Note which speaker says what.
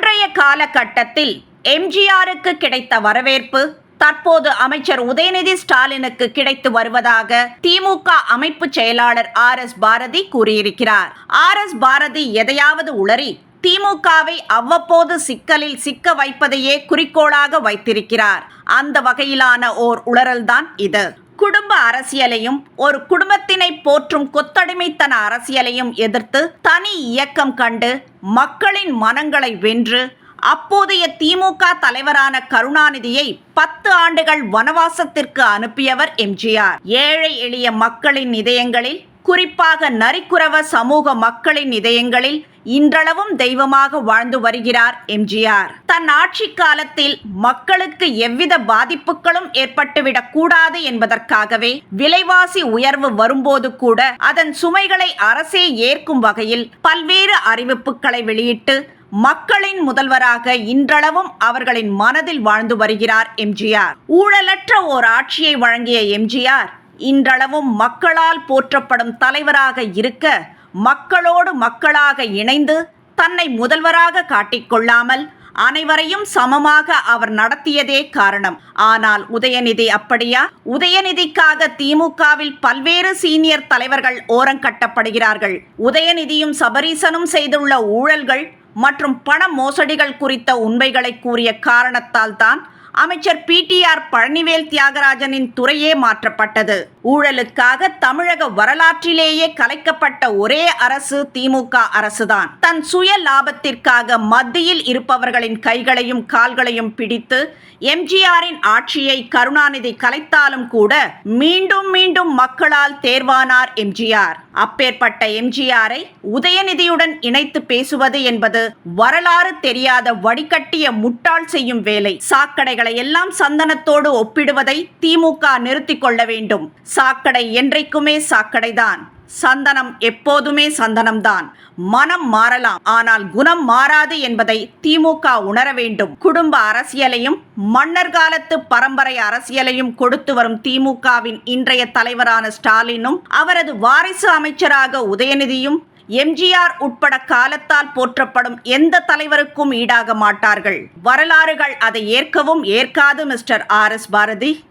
Speaker 1: அன்றைய காலகட்டத்தில் எம்ஜிஆருக்கு கிடைத்த வரவேற்பு தற்போது அமைச்சர் உதயநிதி ஸ்டாலினுக்கு கிடைத்து வருவதாக திமுக அமைப்பு செயலாளர் ஆர் எஸ் பாரதி கூறியிருக்கிறார். ஆர் எஸ் பாரதி எதையாவது உளறி திமுகவை அவ்வப்போது சிக்கலில் சிக்க வைப்பதையே குறிக்கோளாக வைத்திருக்கிறார். அந்த வகையிலான ஓர் உளறல்தான் இது. குடும்ப அரசியலையும் ஒரு குடும்பத்தினை போற்றும் கொத்தடிமைத்தன அரசியலையும் எதிர்த்து தனி இயக்கம் கண்டு மக்களின் மனங்களை வென்று அப்போதைய திமுக தலைவரான கருணாநிதியை பத்து ஆண்டுகள் வனவாசத்திற்கு அனுப்பியவர் எம்ஜிஆர். ஏழை எளிய மக்களின் இதயங்களில் குறிப்பாக நரிக்குறவ சமூக மக்களின் இதயங்களில் இன்றளவும் தெய்வமாக வாழ்ந்து வருகிறார் எம்ஜிஆர். தன் ஆட்சி காலத்தில் மக்களுக்கு எவ்வித பாதிப்புகளும் ஏற்பட்டுவிடக் கூடாது என்பதற்காகவே விலைவாசி உயர்வு வரும்போது கூட அதன் சுமைகளை அரசே ஏற்கும் வகையில் பல்வேறு அறிவிப்புகளை வெளியிட்டு மக்களின் முதல்வராக இன்றளவும் அவர்களின் மனதில் வாழ்ந்து வருகிறார் எம்ஜிஆர். ஊழலற்ற ஓர் ஆட்சியை வழங்கிய எம்ஜிஆர் இன்றளவும் மக்களால் போற்றப்படும் தலைவராக இருக்க மக்களோடு மக்களாக இணைந்து தன்னை முதல்வராக காட்டிக்கொள்ளாமல் அனைவரையும் சமமாக அவர் நடத்தியதே காரணம். ஆனால் உதயநிதி அப்படியா? உதயநிதிக்காக திமுகவில் பல்வேறு சீனியர் தலைவர்கள் ஓரங்கட்டப்படுகிறார்கள் உதயநிதியும் சபரீசனும் செய்துள்ள ஊழல்கள் மற்றும் பண மோசடிகள் குறித்த உண்மைகளை கூறிய காரணத்தால் தான் அமைச்சர் பிடிஆர் பழனிவேல் தியாகராஜனின் துறையே மாற்றப்பட்டது. ஊழலுக்காக தமிழக வரலாற்றிலேயே கலைக்கப்பட்ட ஒரே அரசு திமுக அரசுதான். தன் சுய லாபத்திற்காக மத்தியில் இருப்பவர்களின் கைகளையும் கால்களையும் பிடித்து எம்ஜிஆரின் ஆட்சியை கருணாநிதி கலைத்தாலும் கூட மீண்டும் மீண்டும் மக்களால் தேர்வானார் எம்ஜிஆர் அப்பேற்பட்ட எம்ஜிஆரை உதயநிதியுடன் இணைத்து பேசுவது என்பது வரலாறு தெரியாத வடிகட்டிய முட்டாள் செய்யும் வேலை. சாக்கடைகள் எல்லாம் சந்தனத்தோடு ஒப்பிடுவதை திமுக நிறுத்திக் கொள்ள வேண்டும். சாக்கடை என்றைக்குமே சாக்கடைதான். சந்தனம் எப்போதுமே சந்தனம்தான். மனம் மாறலாம். ஆனால் குணம் மாறாது என்பதை திமுக உணர வேண்டும். குடும்ப அரசியலையும் மன்னர் காலத்து பரம்பரை அரசியலையும் கொடுத்து வரும் திமுகவின் இன்றைய தலைவரான ஸ்டாலினும் அவரது வாரிசு அமைச்சராக உதயநிதியும் எம்ஜிஆர் உட்பட காலத்தால் போற்றப்படும் எந்த தலைவருக்கும் ஈடாக மாட்டார்கள். வரலாறுகள் அதை ஏற்கவும் ஏற்காது மிஸ்டர் ஆர் எஸ் பாரதி.